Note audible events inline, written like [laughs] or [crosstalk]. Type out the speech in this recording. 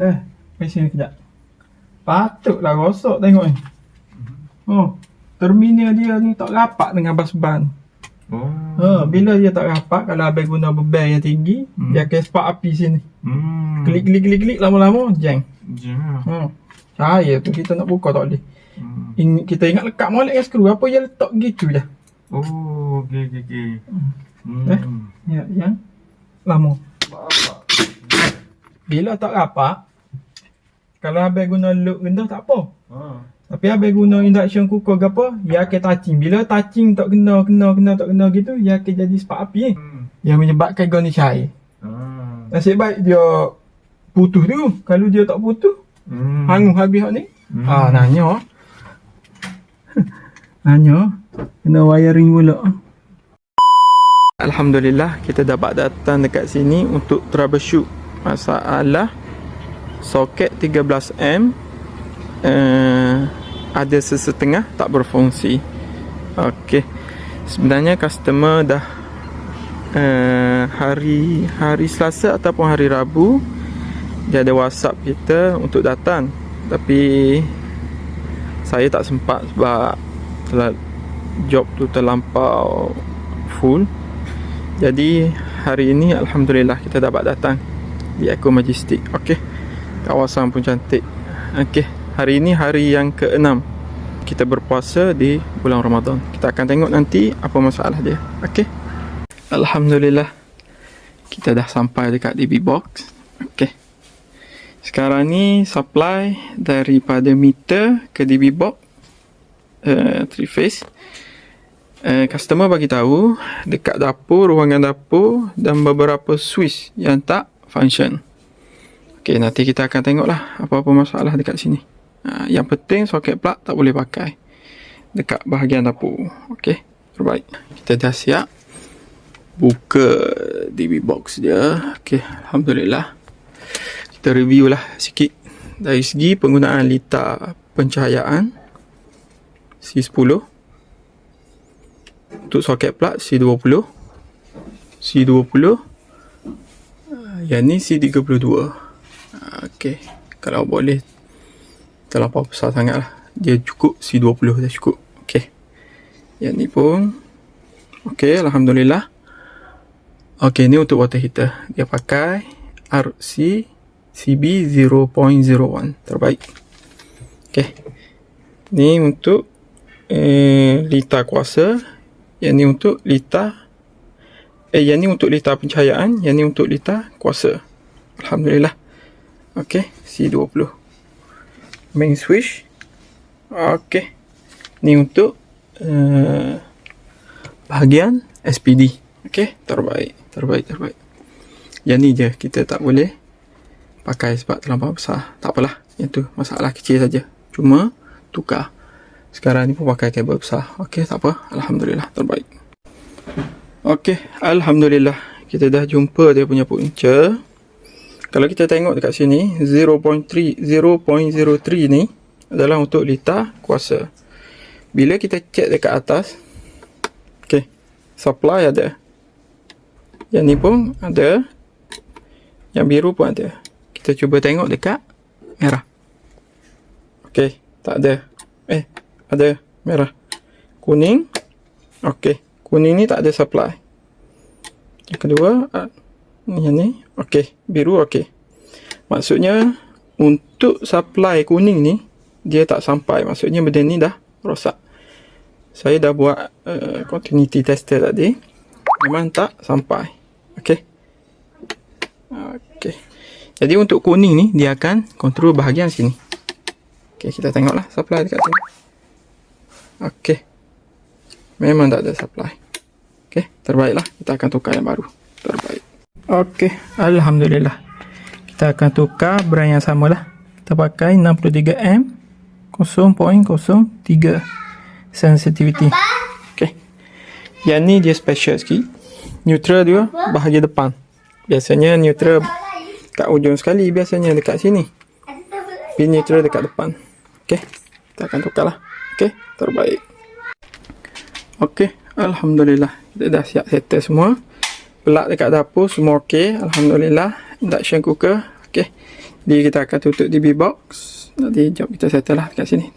Eh, mari sini kejap. Patutlah rosak tengok ni. Oh, terminal dia ni tak rapat dengan bas ban. Oh. Ha, bila dia tak rapat, kalau abang guna beban yang tinggi, Hmm. dia akan spark api sini. Hmm. Klik klik klik klik lama-lama jeng. Ya. Ha. Cahaya tu kita nak buka tak boleh. Hmm. In, kita ingat lekat molek dengan skru apa dia letak gitu je. Oh, okey okey okey. Hmm. Eh? Ya, yang lama. Bila tak rapat, kalau abang guna loop rendah tak apa. Ha. Tapi abang guna induction cooker ke apa, dia akan touching. Bila touching tak kena, kena, kena, tak kena gitu, dia akan jadi spark api eh. Hmm. Yang menyebabkan kau ni cair. Ha. Nasib baik dia putus tu. Kalau dia tak putus, Hmm. hangus habis hak ni. Hmm. Ah, nanya. [laughs] nanya. Kena wiring pula. Alhamdulillah kita dapat datang dekat sini untuk troubleshoot masalah soket 13M uh, ada sesetengah tak berfungsi. Okey. Sebenarnya customer dah uh, hari hari Selasa ataupun hari Rabu dia ada WhatsApp kita untuk datang. Tapi saya tak sempat sebab telah job tu terlampau full. Jadi hari ini alhamdulillah kita dapat datang di Eco Majestic. Okey. Kawasan pun cantik. Okey. Hari ini hari yang ke-6 kita berpuasa di bulan Ramadan. Kita akan tengok nanti apa masalah dia. Okey. Alhamdulillah kita dah sampai dekat DB box. Okey. Sekarang ni supply daripada meter ke DB box uh, three phase. Uh, customer bagi tahu dekat dapur, ruangan dapur dan beberapa switch yang tak function. Okey, nanti kita akan tengoklah apa-apa masalah dekat sini. Uh, yang penting soket plug tak boleh pakai dekat bahagian dapur. Okey, terbaik. Kita dah siap buka DB box dia. Okey, alhamdulillah. Kita review lah sikit dari segi penggunaan litar pencahayaan C10 untuk soket plug C20 C20 Ah, yang ni C32 Ah, ok kalau boleh terlampau besar sangat lah dia cukup C20 dah cukup. Ok yang ni pun ok Alhamdulillah. Ok ni untuk water heater. Dia pakai RC CB 0.01 terbaik. Ok ni untuk eh, litar kuasa. Yang ni untuk litar eh yang ni untuk litar pencahayaan. Yang ni untuk litar kuasa. Alhamdulillah ok C20 main switch ok ni untuk uh, bahagian SPD ok terbaik terbaik terbaik. Yang ni je kita tak boleh pakai sebab terlampau besar. Tak apalah yang tu masalah kecil saja. Cuma tukar. Sekarang ni pun pakai kabel besar. Ok tak apa. Alhamdulillah terbaik. Ok Alhamdulillah. Kita dah jumpa dia punya punca kalau kita tengok dekat sini 0.3 0.03 ni adalah untuk litar kuasa. Bila kita cek dekat atas ok supply ada. Yang ni pun ada yang biru pun ada. Kita cuba tengok dekat merah. Ok tak ada. Eh ada merah. Kuning ok kuning ni tak ada supply. Yang kedua ah, yang ni? Ok biru ok maksudnya untuk supply kuning ni dia tak sampai. Maksudnya benda ni dah rosak. Saya dah buat uh, continuity tester tadi. Memang tak sampai. Ok ok jadi untuk kuning ni dia akan kontrol bahagian sini. Ok kita tengoklah supply dekat sini. Okey. Memang tak ada supply. Okey, terbaiklah. Kita akan tukar yang baru. Okey, alhamdulillah. Kita akan tukar brand yang samalah. Kita pakai 63M 0.03 sensitivity. Okey. Yang ni dia special sikit. Neutral dia bahagian depan. Biasanya neutral kat ujung sekali biasanya dekat sini. Pin neutral dekat depan. Okey. Kita akan tukarlah. Okey, terbaik. Okey, alhamdulillah. Kita dah siap settle semua. Pelak dekat dapur semua okey, alhamdulillah. Induction cooker okey. Jadi kita akan tutup DB box. Nanti jom kita settle lah kat sini.